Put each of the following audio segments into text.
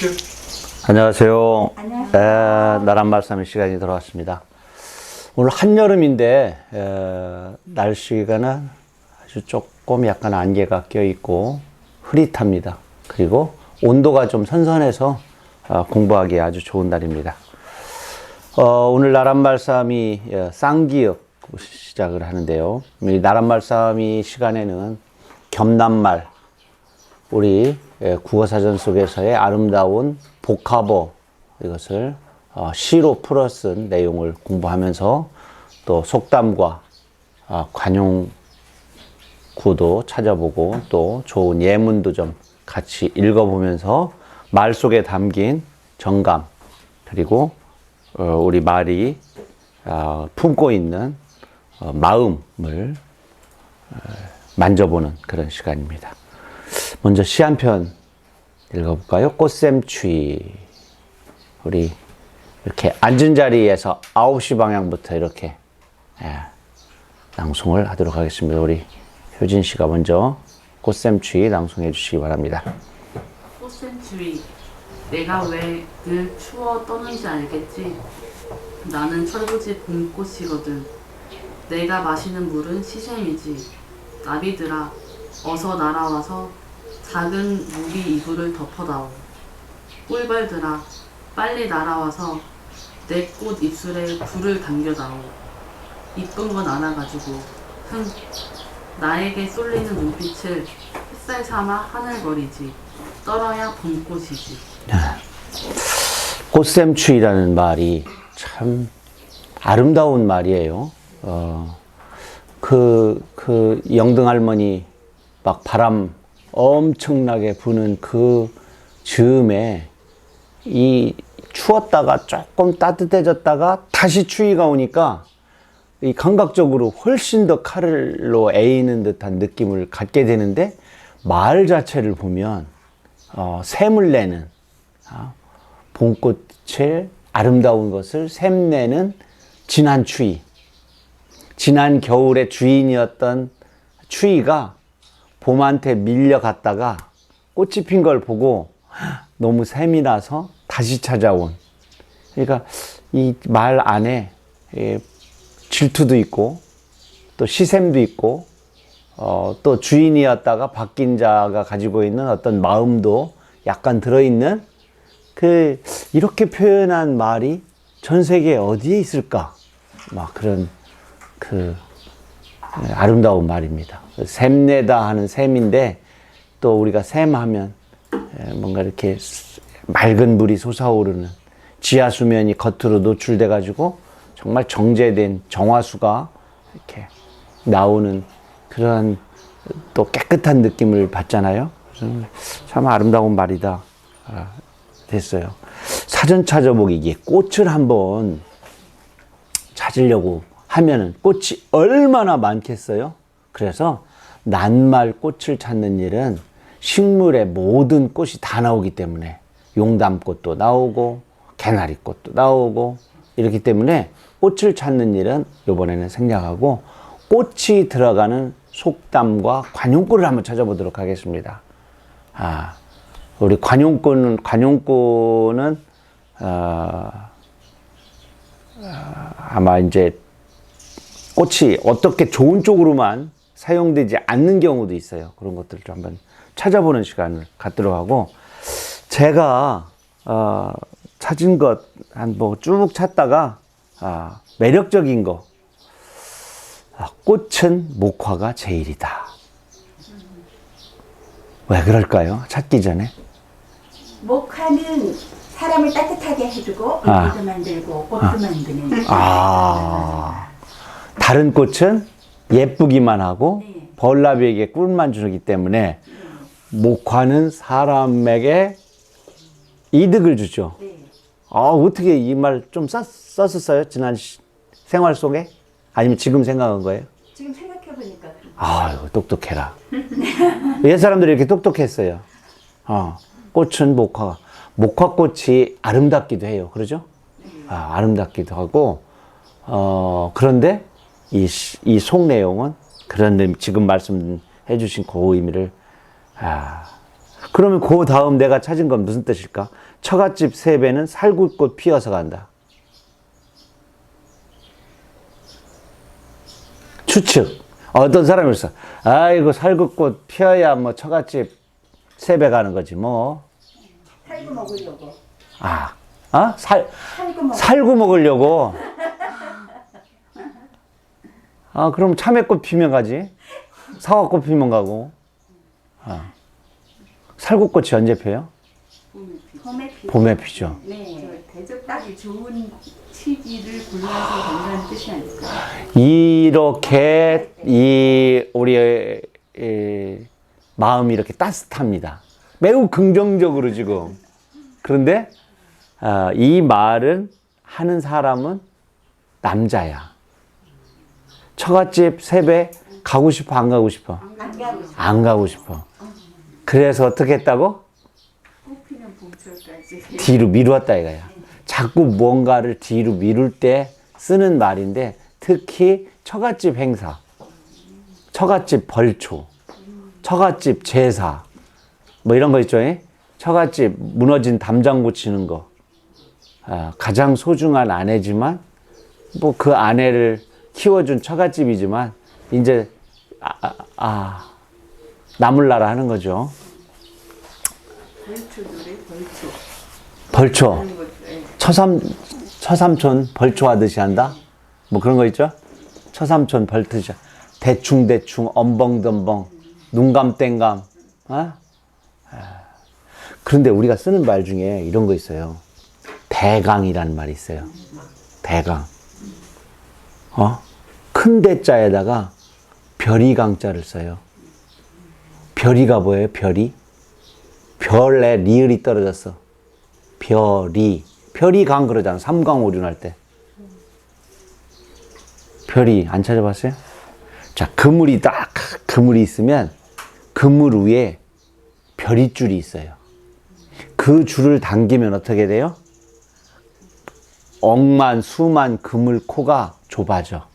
큐. 안녕하세요. 안녕하세요. 에, 나란 말씀의 시간이 돌아왔습니다. 오늘 한여름인데 에, 날씨가는 아주 조금 약간 안개가 껴 있고 흐릿합니다. 그리고 온도가 좀 선선해서 어, 공부하기 아주 좋은 날입니다. 어, 오늘 나란 말씀이 예, 쌍기역 시작을 하는데요. 이 나란 말씀이 시간에는 겸남말 우리 예, 국어사전 속에서의 아름다운 복합어 이것을 어, 시로 풀어 쓴 내용을 공부하면서 또 속담과 아, 관용 구도 찾아보고 또 좋은 예문도 좀 같이 읽어보면서 말 속에 담긴 정감 그리고 어, 우리 말이 아, 품고 있는 어, 마음을 어, 만져보는 그런 시간입니다. 먼저 시 한 편 읽어볼까요? 꽃샘추위. 우리 이렇게 앉은 자리에서 9시 방향부터 이렇게 예, 낭송을 하도록 하겠습니다. 우리 효진 씨가 먼저 꽃샘추위 낭송해 주시기 바랍니다. 꽃샘추위 내가 왜 늘 추워 떠는지 알겠지? 나는 철부지 봄꽃이거든 내가 마시는 물은 시샘이지 나비들아 어서 날아와서 작은 무리 이불을 덮어다오. 꿀벌들아 빨리 날아와서 내 꽃 입술에 불을 당겨다오. 이쁜 건 안아가지고 흥 나에게 쏠리는 눈빛을 햇살 삼아 하늘거리지. 떨어야 봄꽃이지. 꽃샘추위라는 말이 참 아름다운 말이에요. 어, 그, 그 영등 할머니 막 바람 엄청나게 부는 그 즈음에 이 추웠다가 조금 따뜻해졌다가 다시 추위가 오니까 이 감각적으로 훨씬 더 칼로 에이는 듯한 느낌을 갖게 되는데 말 자체를 보면 어, 샘을 내는 어, 봄꽃의 아름다운 것을 샘내는 진한 추위 지난 겨울의 주인이었던 추위가 봄한테 밀려갔다가 꽃이 핀 걸 보고 너무 샘이 나서 다시 찾아온 그러니까 이 말 안에 예, 질투도 있고 또 시샘도 있고 어, 또 주인이었다가 바뀐 자가 가지고 있는 어떤 마음도 약간 들어있는 그 이렇게 표현한 말이 전 세계 어디에 있을까 막 그런 그 예, 아름다운 말입니다. 샘내다 하는 샘인데 또 우리가 샘하면 예, 뭔가 이렇게 맑은 물이 솟아오르는 지하 수면이 겉으로 노출돼 가지고 정말 정제된 정화수가 이렇게 나오는 그러한 또 깨끗한 느낌을 받잖아요. 참 아름다운 말이다 아, 됐어요. 사전 찾아보기 이게 꽃을 한번 찾으려고 하면은 꽃이 얼마나 많겠어요? 그래서 낱말 꽃을 찾는 일은 식물의 모든 꽃이 다 나오기 때문에 용담꽃도 나오고 개나리꽃도 나오고 이렇기 때문에 꽃을 찾는 일은 이번에는 생략하고 꽃이 들어가는 속담과 관용구를 한번 찾아보도록 하겠습니다. 아, 우리 관용구는 관용구는 어, 어, 아마 이제 꽃이 어떻게 좋은 쪽으로만 사용되지 않는 경우도 있어요. 그런 것들을 좀 한번 찾아보는 시간을 갖도록 하고 제가 어, 찾은 것 한 뭐 쭉 찾다가 아, 매력적인 거 아, 꽃은 목화가 제일이다. 왜 그럴까요? 찾기 전에 목화는 사람을 따뜻하게 해주고 아. 물도 만들고 꽃도 만드는 아 다른 꽃은 예쁘기만 하고 네. 벌나비에게 꿀만 주기 때문에 목화는 사람에게 이득을 주죠. 네. 아 어떻게 이 말 좀 썼었어요 지난 시- 생활 속에 아니면 지금 생각한 거예요? 지금 생각해 보니까 아유 똑똑해라. 옛 사람들이 이렇게 똑똑했어요. 어 꽃은 목화 목화꽃이 아름답기도 해요. 그러죠? 아, 아름답기도 하고 어 그런데 이 이 속 내용은 그런 지금 말씀해 주신 그 의미를 아 그러면 그 다음 내가 찾은 건 무슨 뜻일까? 처갓집 세배는 살구꽃 피어서 간다. 추측. 어떤 사람이 있어. 아이고, 살구꽃 피어야 뭐 처갓집 세배 가는 거지, 뭐. 살고 먹으려고. 아, 아? 살, 살고 먹. 살구 먹으려고. 아, 그럼 참외꽃 피면 가지. 사과꽃 피면 가고. 아. 살구꽃이 언제 펴요? 봄에 피. 봄에 피죠. 네. 대접하기 좋은 시기를 골라서 간다는 뜻이 아닐까? 이렇게 이 우리의 이, 마음이 이렇게 따뜻합니다. 매우 긍정적으로 지금. 그런데 아, 이 말은 하는 사람은 남자야. 처갓집 세배 가고 싶어 안 가고 싶어? 안 가고 싶어. 안 가고 싶어. 그래서 어떻게 했다고? 봄철까지. 뒤로 미루었다 이거야. 자꾸 무언가를 뒤로 미룰 때 쓰는 말인데 특히 처갓집 행사, 처갓집 벌초, 처갓집 제사 뭐 이런 거 있죠. 예? 처갓집 무너진 담장 고치는 거 아, 가장 소중한 아내지만 뭐 그 아내를 키워준 처갓집이지만 이제 아, 아, 아 나물나라 하는 거죠. 벌초 벌초. 벌초. 예. 처삼 처삼촌 벌초 하듯이 한다. 뭐 그런 거 있죠? 처삼촌 벌트자 대충 대충 엄벙덤벙 눈감 땡감. 어? 아. 그런데 우리가 쓰는 말 중에 이런 거 있어요. 대강이라는 말이 있어요. 대강. 어? 큰 대자에다가 별이 강자를 써요. 별이가 뭐예요? 별이? 별에 리을이 떨어졌어. 별이 별이 강 그러잖아 삼강 오륜 할 때 별이 안 찾아봤어요? 자 그물이 딱 그물이 있으면 그물 위에 별이 줄이 있어요 그 줄을 당기면 어떻게 돼요? 억만 수만 그물 코가 좁아져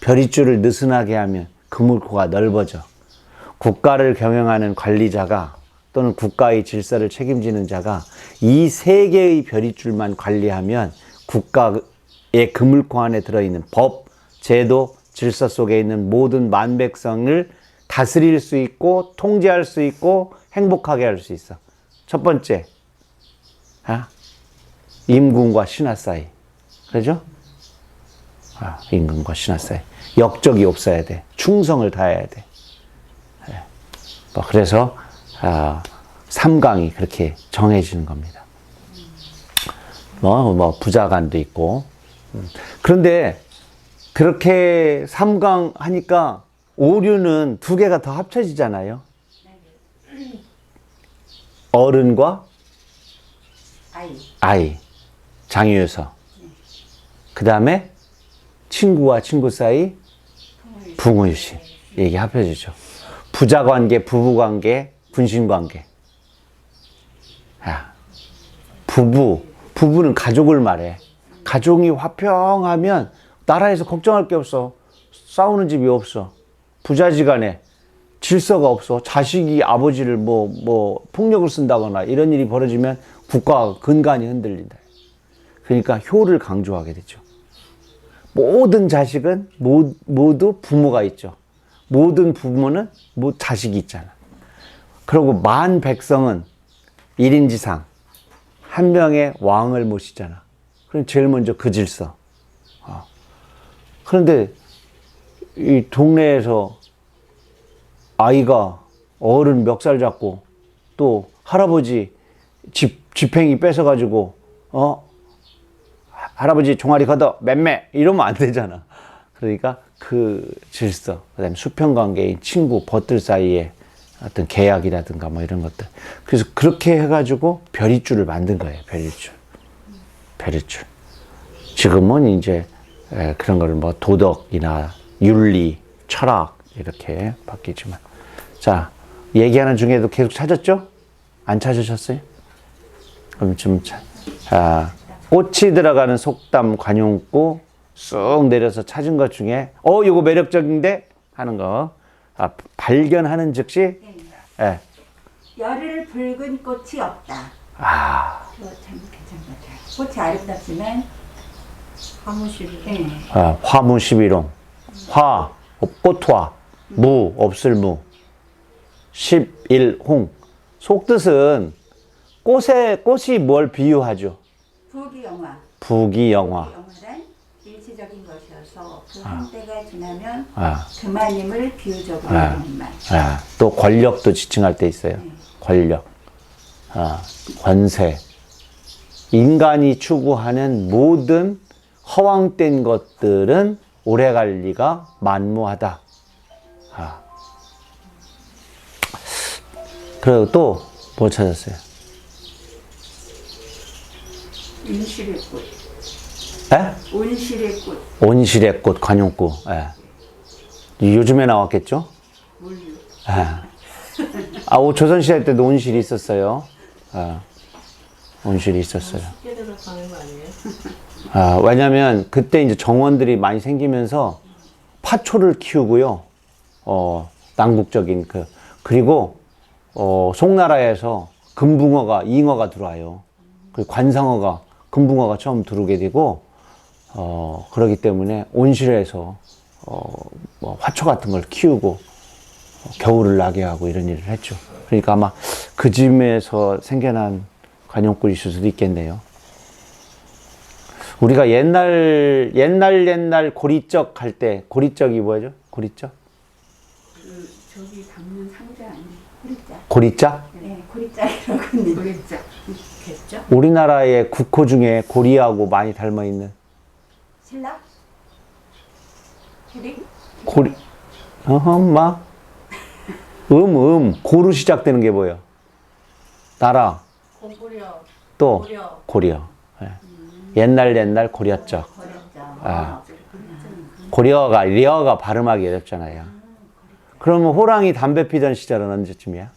별이 줄을 느슨하게 하면 그물 코가 넓어져 국가를 경영하는 관리자가 또는 국가의 질서를 책임지는 자가 이 세 개의 별이줄만 관리하면 국가의 그물코 안에 들어있는 법, 제도, 질서 속에 있는 모든 만백성을 다스릴 수 있고 통제할 수 있고 행복하게 할 수 있어. 첫 번째, 아, 임금과 신하 사이. 그죠? 아, 임금과 신하 사이. 역적이 없어야 돼. 충성을 다해야 돼. 뭐 그래서 아, 삼강이 그렇게 정해지는 겁니다. 뭐, 뭐 부자간도 있고 음. 그런데 그렇게 삼강 하니까 오류는 두 개가 더 합쳐지잖아요. 어른과 아이. 아이, 장유여서. 그 다음에 친구와 친구 사이 부모유신. 이게 합쳐지죠. 부자 관계, 부부 관계, 군신 관계. 야, 부부, 부부는 가족을 말해. 가족이 화평하면 나라에서 걱정할 게 없어. 싸우는 집이 없어. 부자지간에 질서가 없어. 자식이 아버지를 뭐, 뭐, 폭력을 쓴다거나 이런 일이 벌어지면 국가가 근간이 흔들린다. 그러니까 효를 강조하게 되죠. 모든 자식은 모, 모두 부모가 있죠. 모든 부모는 뭐 자식이 있잖아. 그리고 만 백성은 일인지상 한 명의 왕을 모시잖아. 그럼 제일 먼저 그 질서. 어. 그런데 이 동네에서 아이가 어른 멱살 잡고 또 할아버지 집 지팽이 뺏어가지고 어 할아버지 종아리 걷어 맴매 이러면 안 되잖아. 그러니까 그 질서, 그다음에 수평 관계인 친구, 벗들 사이에 어떤 계약이라든가 뭐 이런 것들. 그래서 그렇게 해가지고 별이줄을 만든 거예요. 별이줄, 별이줄. 지금은 이제 에, 그런 거를 뭐 도덕이나 윤리, 철학 이렇게 바뀌지만, 자 얘기하는 중에도 계속 찾았죠? 안 찾으셨어요? 그럼 좀 자, 아, 꽃이 들어가는 속담 관용구 쑥 내려서 찾은 것 중에 어 이거 매력적인데 하는 거 아, 발견하는 즉시 예, 열흘 붉은 꽃이 없다. 아, 그거 참 괜찮은 것 같아요. 꽃이 아름답지만 화무실. 예. 아, 화무 11홍. 화, 꽃화. 무, 없을 무. 11홍. 속뜻은 꽃에, 꽃이 뭘 비유하죠? 부귀 영화. 부귀 영화. 영화란 일시적인 것이어서 그 한때가 지나면 아, 그만임을 비유적으로 아. 하는 말. 아, 또 권력도 지칭할 때 있어요. 권력. 아, 권세. 인간이 추구하는 모든 허황된 것들은 오래 갈 리가 만무하다. 아. 그리고 또 뭐 찾았어요? 온실의 꽃. 에? 온실의 꽃. 온실의 꽃, 관용구. 예. 요즘에 나왔겠죠? 물류. 예. 아, 오, 조선시대 때도 온실이 있었어요. 예. 온실이 있었어요. 쉽게 들어가는 거 아니에요? 아, 왜냐면 그때 이제 정원들이 많이 생기면서 파초를 키우고요. 어, 남국적인 그, 그리고, 어, 송나라에서 금붕어가, 잉어가 들어와요. 그리고 관상어가, 금붕어가 처음 들어오게 되고, 어, 그러기 때문에 온실에서, 어, 뭐 화초 같은 걸 키우고, 어, 겨울을 나게 하고 이런 일을 했죠. 그러니까 아마 그 집에서 생겨난 관용꿀이 있을 수도 있겠네요. 우리가 옛날 옛날 옛날 고리적 할때 고리적이 뭐죠? 고리적? 그 저기 담는 상자 아니에요? 고리자. 고리자? 네, 고리자라고 있는. 그 겠죠? 우리나라의 국호 중에 고리하고 많이 닮아 있는 신라? 고리. 어허, 마. 음, 음. 고로 시작되는 게 뭐예요? 나라. 고구려. 또 고려. 고려. 예. 옛날 옛날 고려적. 고렸죠. 아. 고려가 리어가 발음하기 어렵잖아요. 그러면 호랑이 담배 피던 시절은 언제쯤이야?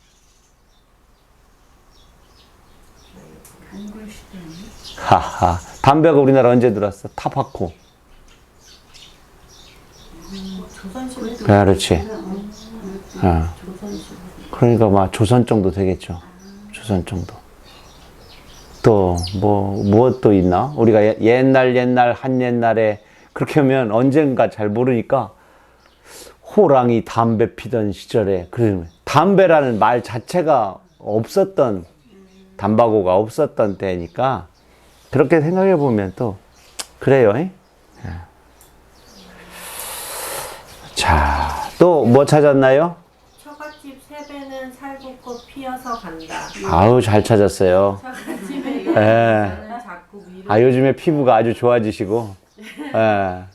한글 시대. 하하. 담배가 우리나라 언제 들었어? 타바코. 조선시대. 그렇지. 어. 조선시대. 그러니까 막 조선 정도 되겠죠. 조선 정도. 또 뭐 무엇도 있나? 우리가 예- 옛날 옛날 한 옛날에 그렇게 하면 언젠가 잘 모르니까 호랑이 담배 피던 시절에 그러면 담배라는 말 자체가 없었던 담바고가 없었던 때니까 그렇게 생각해 보면 또 그래요. 예. 자, 또 뭐 찾았나요? 처갓집 세배는 살구꽃 피어서 간다. 아우 잘 찾았어요. 처갓집에 예. 자꾸 위로. 아 요즘에 피부가 아주 좋아지시고. 예. 네,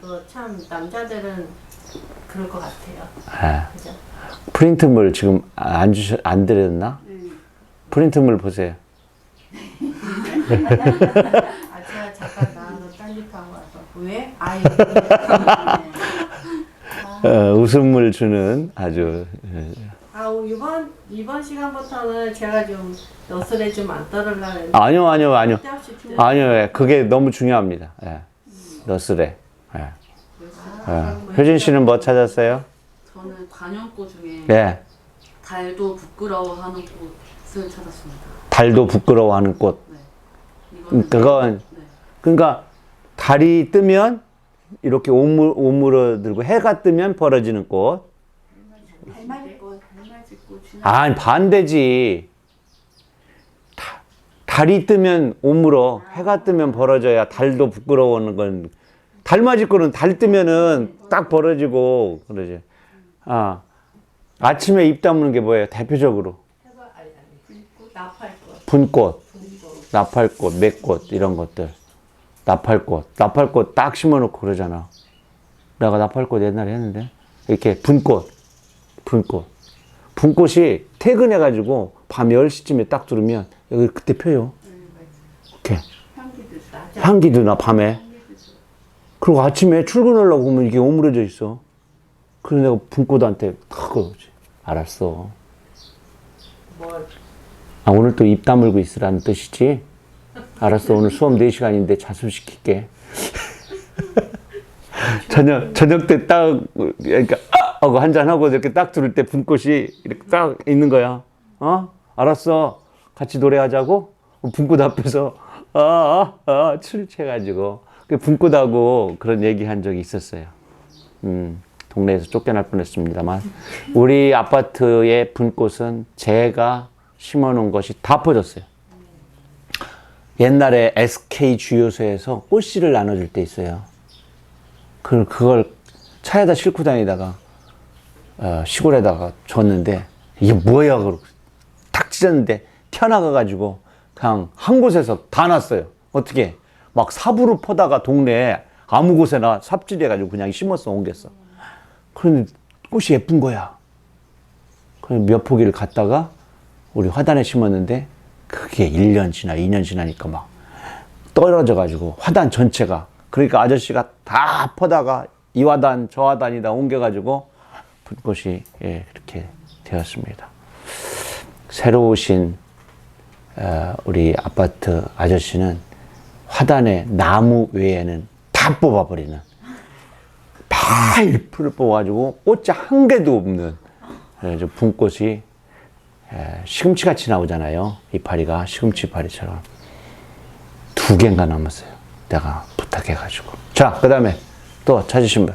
이거 참 남자들은 그럴 것 같아요. 예. 그죠? 프린트물 지금 안 주셔 안 드렸나? 프린트물 보세요. 아 제가 잠깐 나와서 딴짓하고 와서 왜? 아이. 어, 웃음을 주는 아주 예. 아 이번 이번 시간부터는 제가 좀 너스레 좀 안 떨으려고 했는데 아니요 아니요 아니요 쓸데없이 좀 아니요 예. 그게 너무 중요합니다. 예. 너스레. 예. 예. 효진 씨는 뭐 찾았어요? 저는 관현꽃 중에 예. 달도 부끄러워하는 꽃 을 찾았습니다. 달도 부끄러워하는 꽃. 이거는 그건 네. 그러니까 달이 뜨면 이렇게 오물 오물어들고 해가 뜨면 벌어지는 꽃. 달맞이 꽃. 달맞이 꽃이 아 반대지. 다- 달이 뜨면 오물어, 해가 뜨면 벌어져야 달도 부끄러워하는 건 달맞이 거는 달 뜨면은 딱 벌어지고 그러지. 아 아침에 입 다무는 게 뭐예요? 대표적으로 해봐 아니 아니 나팔꽃 분꽃, 나팔꽃, 맥꽃 이런 것들. 나팔꽃, 나팔꽃 딱 심어놓고 그러잖아. 내가 나팔꽃 옛날에 했는데 이렇게 분꽃, 분꽃, 분꽃이 퇴근해가지고 밤 10시쯤에 딱 들으면 여기 그때 펴요. 이렇게 향기도 나. 밤에. 그리고 아침에 출근하려고 보면 이게 오므려져 있어. 그래서 내가 분꽃한테 탁 그러지. 알았어. 뭘 아, 오늘 또 입 다물고 있으라는 뜻이지? 알았어. 오늘 수업 4시간인데 자습시킬게. 저녁, 저녁 때 딱, 그러니까, 아! 하고 한잔하고 이렇게 딱 들을 때 분꽃이 이렇게 딱 있는 거야. 어? 알았어. 같이 노래하자고? 분꽃 앞에서, 아, 아, 아. 그 분꽃하고 그런 얘기 한 적이 있었어요. 음, 동네에서 쫓겨날 뻔 했습니다만. 우리 아파트의 분꽃은 제가 심어놓은 것이 다 퍼졌어요. 옛날에 SK 주유소에서 꽃씨를 나눠줄 때 있어요. 그, 그걸 차에다 싣고 다니다가, 어, 시골에다가 줬는데, 이게 뭐야, 그러고 탁 찢었는데, 튀어나가가지고, 그냥 한 곳에서 다 났어요. 어떻게? 막 삽으로 퍼다가 동네에 아무 곳에나 삽질해가지고 그냥 심었어, 옮겼어. 그런데 꽃이 예쁜 거야. 그래서 몇 포기를 갖다가 우리 화단에 심었는데 그게 1년 지나 2년 지나니까 막 떨어져 가지고 화단 전체가 그러니까 아저씨가 다 퍼다가 이 화단 저 화단이다 옮겨 가지고 불꽃이 예, 그렇게 되었습니다. 새로 오신 어, 우리 아파트 아저씨는 화단에 나무 외에는 다 뽑아버리는 다 잎을 뽑아가지고 꽃이 한 개도 없는 그래서 분꽃이 에, 시금치 같이 나오잖아요. 이파리가 시금치 이파리처럼 두 개인가 남았어요. 내가 부탁해가지고. 자, 그 다음에 또 찾으신 분.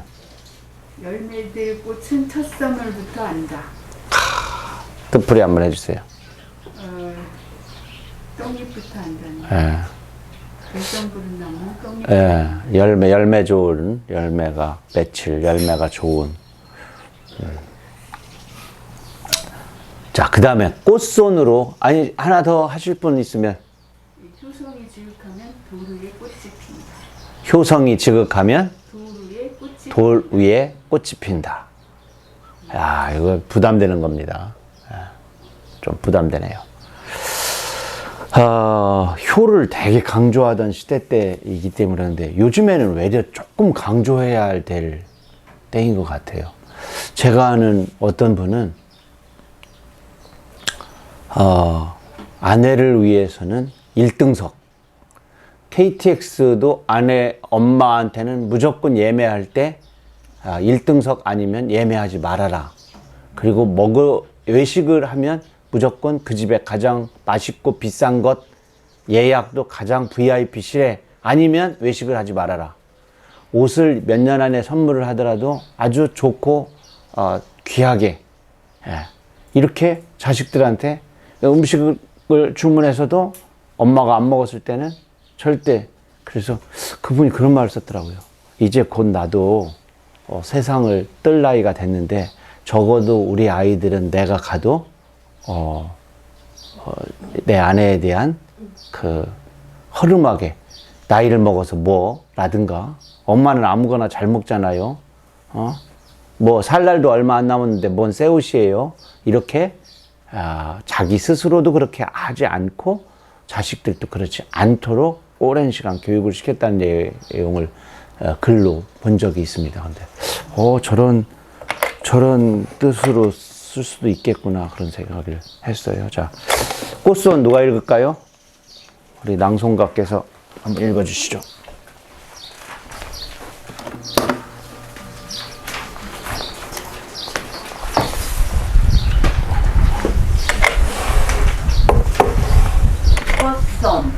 열매들 꽃은 첫선물부터 안다. 뜻풀이 한번 해주세요. 어, 똥잎부터 안다니. 예, 열정 부른 나무는 똥잎. 예, 열매, 열매 좋은, 열매가 맺힐, 열매가 좋은. 음. 자, 그 다음에 꽃손으로, 아니, 하나 더 하실 분 있으면, 효성이 지극하면 돌 위에 꽃이 핀다. 효성이 지극하면 돌 위에 꽃이 돌 위에 꽃이 핀다. 야, 이거 부담되는 겁니다. 예, 좀 부담되네요. 어, 효를 되게 강조하던 시대 때이기 때문에 그런데 요즘에는 외려 조금 강조해야 할될 때인 것 같아요. 제가 아는 어떤 분은 어, 아내를 위해서는 1등석 KTX도 아내 엄마한테는 무조건 예매할 때 아, 1등석 아니면 예매하지 말아라. 그리고 먹어 외식을 하면 무조건 그 집에 가장 맛있고 비싼 것 예약도 가장 VIP실에 아니면 외식을 하지 말아라. 옷을 몇 년 안에 선물을 하더라도 아주 좋고 어, 귀하게 예. 이렇게 자식들한테 음식을 주문해서도 엄마가 안 먹었을 때는 절대 그래서 그분이 그런 말을 썼더라고요. 이제 곧 나도 어, 세상을 뜰 나이가 됐는데 적어도 우리 아이들은 내가 가도 어, 어, 내 아내에 대한 그 허름하게 나이를 먹어서 뭐라든가 엄마는 아무거나 잘 먹잖아요. 어? 뭐 살 날도 얼마 안 남았는데 뭔새 옷이에요. 이렇게 아, 자기 스스로도 그렇게 하지 않고 자식들도 그렇지 않도록 오랜 시간 교육을 시켰다는 내용을 어, 글로 본 적이 있습니다. 근데 어 저런 저런 뜻으로 쓸 수도 있겠구나 그런 생각을 했어요. 자, 꽃선 누가 읽을까요? 우리 낭송가께서 한번 읽어주시죠. 꽃선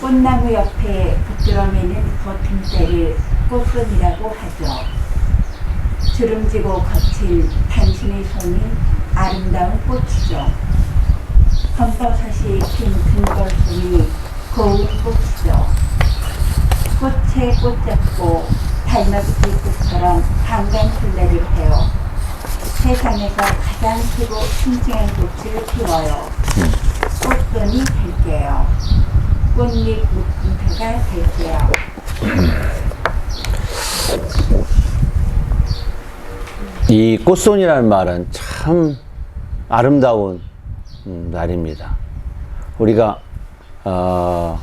꽃나무 옆에 부끄러미는 버튼대를 꽃선이라고 하죠. 주름지고 거친 당신의 손이 아름다운 꽃이죠. 검버섯이 핀 금걸순이 고운 꽃이죠. 꽃에 꽃 잡고 달맞이 꽃처럼 강간술래를 해요. 세상에서 크고 싱싱한 꽃을 피워요. 꽃선이 될게요. 꽃잎 묶음표가 될게요. 이 꽃손이라는 말은 참 아름다운 음, 말입니다. 우리가 어,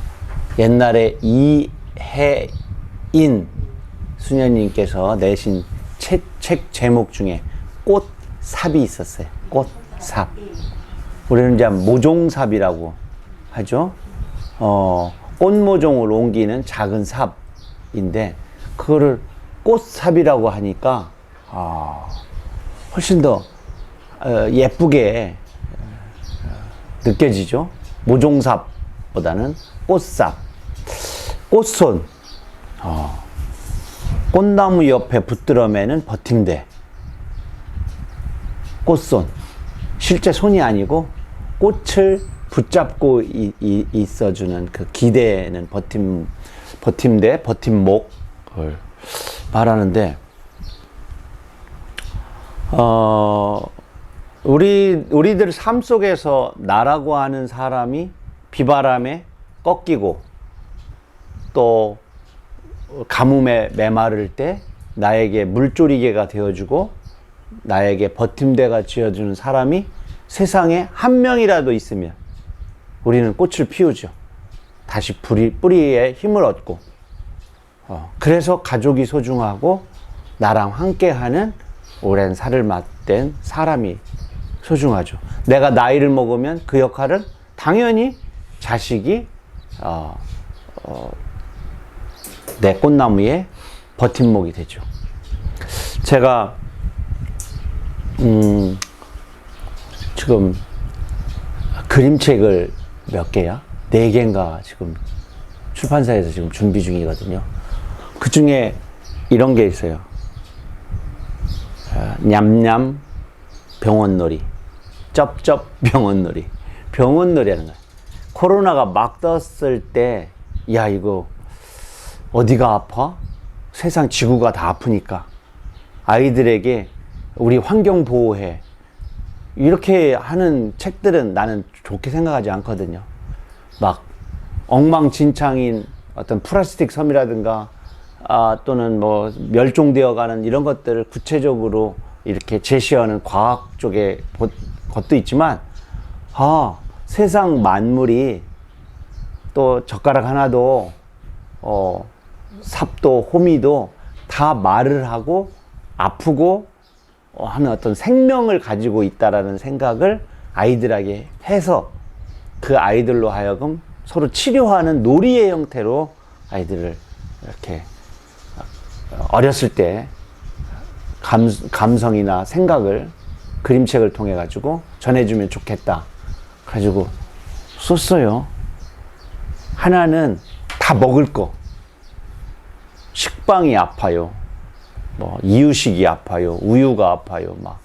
옛날에 이혜인 수녀님께서 내신 책, 책 제목 중에 꽃삽이 있었어요. 꽃삽. 우리는 이제 모종삽이라고 하죠. 어, 꽃모종을 옮기는 작은 삽인데 그거를 꽃삽이라고 하니까 아, 훨씬 더 어, 예쁘게 느껴지죠? 모종삽보다는 꽃삽. 꽃손. 어. 꽃나무 옆에 붙들어매는 버팀대. 꽃손. 실제 손이 아니고 꽃을 붙잡고 이- 이- 있어주는 그 기대는 버팀, 버팀대, 버팀목을 말하는데, 어, 우리, 우리들 삶 속에서 나라고 하는 사람이 비바람에 꺾이고 또 가뭄에 메마를 때 나에게 물조리개가 되어주고 나에게 버팀대가 지어주는 사람이 세상에 한 명이라도 있으면 우리는 꽃을 피우죠. 다시 뿌리, 뿌리에 힘을 얻고. 어, 그래서 가족이 소중하고 나랑 함께하는 오랜 살을 맞댄 사람이 소중하죠. 내가 나이를 먹으면 그 역할은 당연히 자식이 어, 어, 내 꽃나무의 버팀목이 되죠. 제가 음, 지금 그림책을 몇 개야? 네 개인가 지금 출판사에서 지금 준비 중이거든요. 그 중에 이런 게 있어요. 아, 냠냠 병원놀이, 쩝쩝 병원놀이, 병원놀이라는 거야. 코로나가 막 떴을 때, 야 이거 어디가 아파? 세상 지구가 다 아프니까 아이들에게 우리 환경 보호해 이렇게 하는 책들은 나는 좋게 생각하지 않거든요. 막 엉망진창인 어떤 플라스틱 섬이라든가 아, 또는 뭐 멸종되어가는 이런 것들을 구체적으로 이렇게 제시하는 과학 쪽의 보- 것도 있지만 아 세상 만물이 또 젓가락 하나도 어, 삽도 호미도 다 말을 하고 아프고 어, 하는 어떤 생명을 가지고 있다라는 생각을 아이들에게 해서 그 아이들로 하여금 서로 치료하는 놀이의 형태로 아이들을 이렇게 어렸을 때 감, 감성이나 생각을 그림책을 통해 가지고 전해주면 좋겠다. 가지고 썼어요. 하나는 다 먹을 거. 식빵이 아파요. 뭐 이유식이 아파요. 우유가 아파요. 막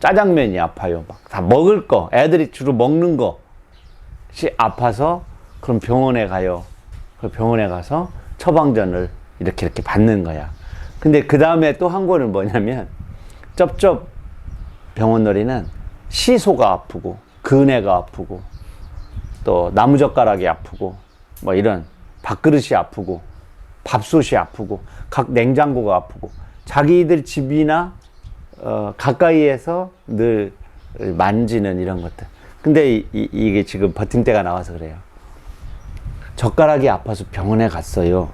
짜장면이 아파요. 막 다 먹을 거. 애들이 주로 먹는 것이 아파서 그럼 병원에 가요. 그 병원에 가서 처방전을 이렇게 이렇게 받는 거야. 근데 그 다음에 또 한 권은 뭐냐면 쩝쩝 병원놀이는 시소가 아프고 근해가 아프고 또 나무젓가락이 아프고 뭐 이런 밥그릇이 아프고 밥솥이 아프고 각 냉장고가 아프고 자기들 집이나 어, 가까이에서 늘 만지는 이런 것들. 근데 이, 이- 이 게 지금 버팀대가 나와서 그래요. 젓가락이 아파서 병원에 갔어요.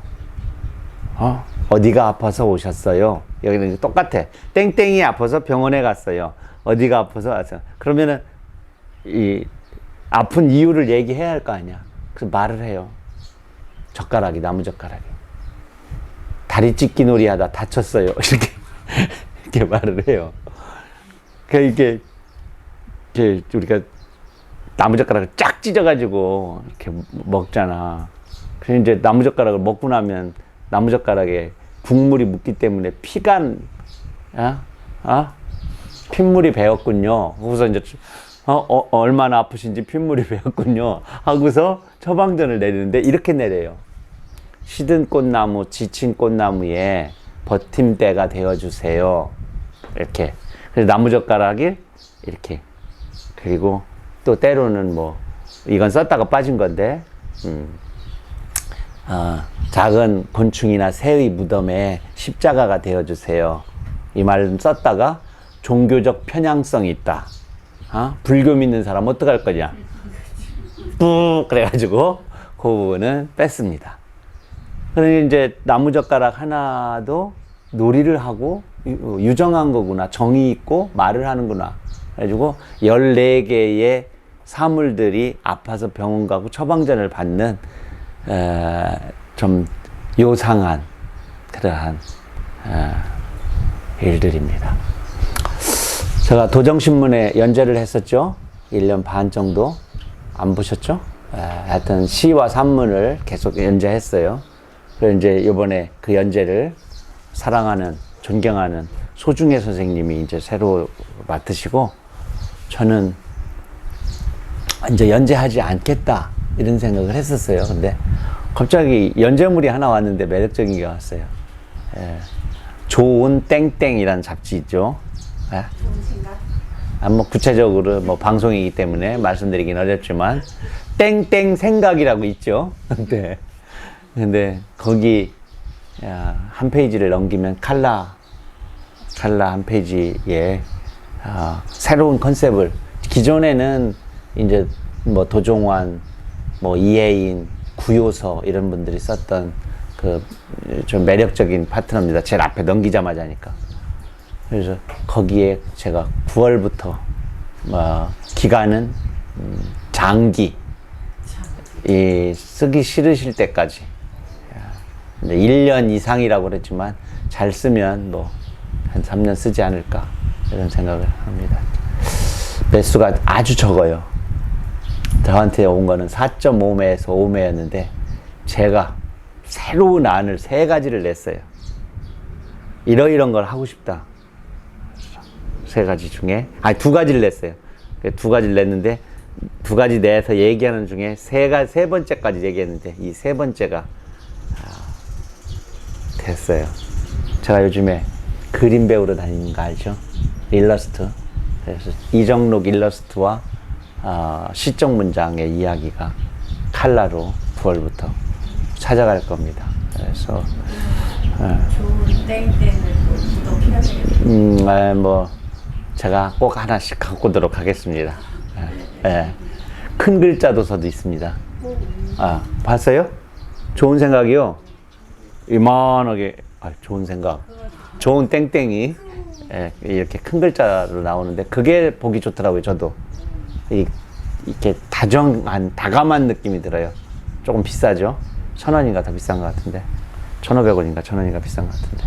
어? 어디가 아파서 오셨어요? 여기는 똑같아. 땡땡이 아파서 병원에 갔어요. 어디가 아파서 왔어요. 그러면은 이 아픈 이유를 얘기해야 할 거 아니야. 그래서 말을 해요. 젓가락이 나무 젓가락이 다리 찢기 놀이 하다 다쳤어요. 이렇게 이렇게 말을 해요. 그 이게 이게 우리가 나무 젓가락을 쫙 찢어가지고 이렇게 먹잖아. 그래서 이제 나무 젓가락을 먹고 나면 나무 젓가락에 국물이 묻기 때문에 피가 아, 아, 핏물이 배었군요. 그래서 이제 어, 어, 얼마나 아프신지 핏물이 배었군요. 하고서 처방전을 내리는데 이렇게 내려요. 시든 꽃나무, 지친 꽃나무에 버팀대가 되어주세요. 이렇게. 그래서 나무젓가락이 이렇게. 그리고 또 때로는 뭐, 이건 썼다가 빠진 건데, 음, 어, 작은 곤충이나 새의 무덤에 십자가가 되어주세요. 이 말은 썼다가 종교적 편향성이 있다. 어? 불교 믿는 사람 어떡할 거냐? 뿌 그래가지고 그 부분은 뺐습니다. 그러니 이제 나무젓가락 하나도 놀이를 하고 유- 유정한 거구나. 정이 있고 말을 하는구나. 그래가지고 14개의 사물들이 아파서 병원 가고 처방전을 받는 에, 좀 요상한 그러한 에, 일들입니다. 제가 도정신문에 연재를 했었죠. 1년 반 정도. 안 보셨죠? 에, 하여튼 시와 산문을 계속 연재했어요. 그래서 이제 이번에 그 연재를 사랑하는, 존경하는 소중해 선생님이 이제 새로 맡으시고 저는 이제 연재하지 않겠다 이런 생각을 했었어요. 근데 갑자기 연재물이 하나 왔는데 매력적인 게 왔어요. 예. 좋은 땡땡이라는 잡지 있죠. 예. 아, 뭐 구체적으로 뭐 방송이기 때문에 말씀드리긴 어렵지만 땡땡 생각이라고 있죠. 근데 근데 거기 야, 한 페이지를 넘기면 칼라 칼라 한 페이지에 아, 새로운 컨셉을 기존에는 이제 뭐 도종환, 뭐 이혜인, 구요서 이런 분들이 썼던 그 좀 매력적인 파트너입니다. 제일 앞에 넘기자마자니까. 그래서 거기에 제가 9월부터 뭐 기간은 음, 장기 이 쓰기 싫으실 때까지 야, 근데 1년 이상이라고 그랬지만 잘 쓰면 뭐 한 3년 쓰지 않을까 이런 생각을 합니다. 매수가 아주 적어요. 저한테 온 거는 4.5매에서 5매였는데 제가 새로운 안을 세 가지를 냈어요. 이러이런 걸 하고 싶다. 세 가지 중에 아니 두 가지를 냈어요. 그두 가지를 냈는데 두 가지 내서 얘기하는 중에 세가 세 번째까지 얘기했는데 이 세 번째가 아, 됐어요. 제가 요즘에 그림 배우러 다니는 거 알죠? 일러스트. 그래서 이정록 일러스트와 아, 시적 문장의 이야기가 칼라로 9월부터 찾아갈 겁니다. 그래서 좋은 땡땡을 구독해야. 음, 에, 뭐 제가 꼭 하나씩 갖고 오도록 하겠습니다. 예, 예. 큰 글자 도서도 있습니다. 아, 봤어요? 좋은 생각이요. 이만하게 아, 좋은 생각. 좋은 땡땡이 예, 이렇게 큰 글자로 나오는데 그게 보기 좋더라고요. 저도 이, 이렇게 다정한 다감한 느낌이 들어요. 조금 비싸죠? 천 원인가 더 비싼 것 같은데. 천오백 원인가 천 원인가 비싼 것 같은데.